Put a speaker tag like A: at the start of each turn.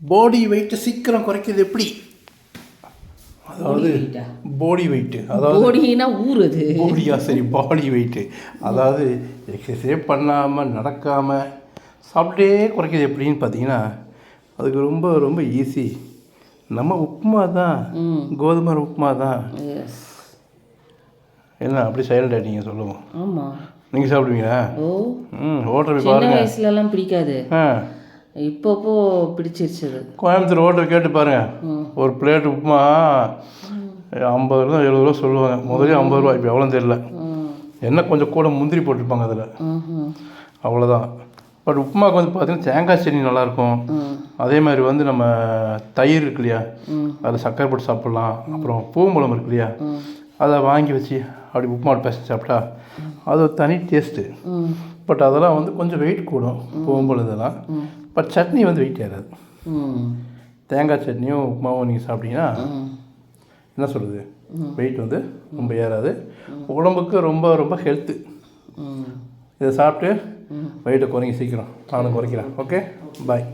A: பாடி weight சீக்கிரம் குறைக்கிறது எப்படி? அதாவது? பாடி வெயிட்டு அதாவது
B: போடினா ஊர் அது
A: பாடியா சரி பாடி வெயிட்டு அதாவது எக்ஸசைஸே பண்ணாமல் நடக்காமல் சாப்பிட்டே குறைக்கிறது எப்படின்னு பார்த்தீங்கன்னா அதுக்கு ரொம்ப ரொம்ப ஈஸி நம்ம உப்புமா தான் கோதுமை உப்புமா தான். என்ன அப்படி சைலண்ட் ஆகிட்டீங்க சொல்லுவோம்?
B: ஆமாம்
A: நீங்கள் சாப்பிடுவீங்களா?
B: ஓ.
A: ம் ஹோட்டல் போய்
B: வயசுலலாம் பிடிக்காது.
A: ஆ.
B: இப்போப்போ பிடிச்சிருச்சு அது.
A: கோயம்புத்தூர் ஹோட்டல் கேட்டு பாருங்க.
B: ம்.
A: ஒரு பிளேட் உப்புமா ஐம்பது ரூபா எழுபது ரூபா சொல்லுவாங்க. முதல்ல ஐம்பது ரூபா இப்போ எவ்வளோ தெரியல. என்ன கொஞ்சம் கூட முந்திரி போட்டிருப்பாங்க அதில். அவ்வளோதான். பட் உப்புமாக்கு வந்து பார்த்தீங்கன்னா தேங்காய் சட்னி நல்லாயிருக்கும். அதே மாதிரி வந்து நம்ம தயிர் இருக்கு இல்லையா? அதில் சக்கரை போட்டு சாப்பிட்லாம். அப்புறம் பூம்பழம் இருக்கு இல்லையா? அதை வாங்கி வச்சு அப்படி உப்புமா பேசி சாப்பிட்டா அது ஒரு தனி டேஸ்ட்டு. பட் அதெல்லாம் வந்து கொஞ்சம் வெயிட் கூடும். பூம்பழம் இதெல்லாம். பட் சட்னி வந்து வெயிட் ஏறாது. தேங்காய் சட்னியும் உப்புமாவும் நீங்கள் சாப்பிட்டீங்கன்னா என்ன சொல்கிறது வெயிட் வந்து ரொம்ப ஏறாது. உடம்புக்கு ரொம்ப ரொம்ப ஹெல்த்து இதை சாப்பிட்டு வெயிட்டை குறைங்க சீக்கிரம். நானும் குறைக்கிறேன். Okay bye